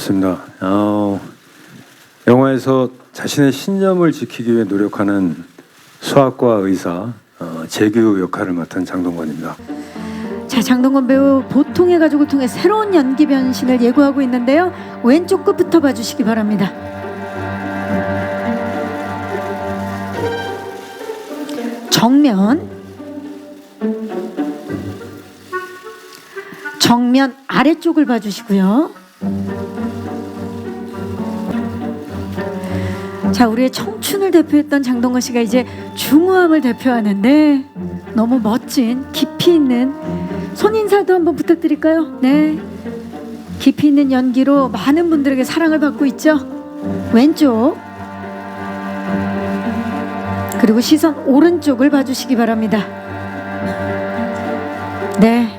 맞습니다. 어, 영화에서 자신의 신념을 지키기 위해 노력하는 수학과 의사 어, 재규 역할을 맡은 장동건입니다. 자, 장동건 배우 보통의 가족을 통해 새로운 연기 변신을 예고하고 있는데요. 왼쪽 끝부터 봐주시기 바랍니다. 정면 정면 아래쪽을 봐주시고요. 자, 우리의 청춘을 대표했던 장동건 씨가 이제 중후함을 대표하는데 너무 멋진 깊이 있는 손 인사도 한번 부탁드릴까요? 네. 깊이 있는 연기로 많은 분들에게 사랑을 받고 있죠. 왼쪽. 그리고 시선 오른쪽을 봐주시기 바랍니다. 네.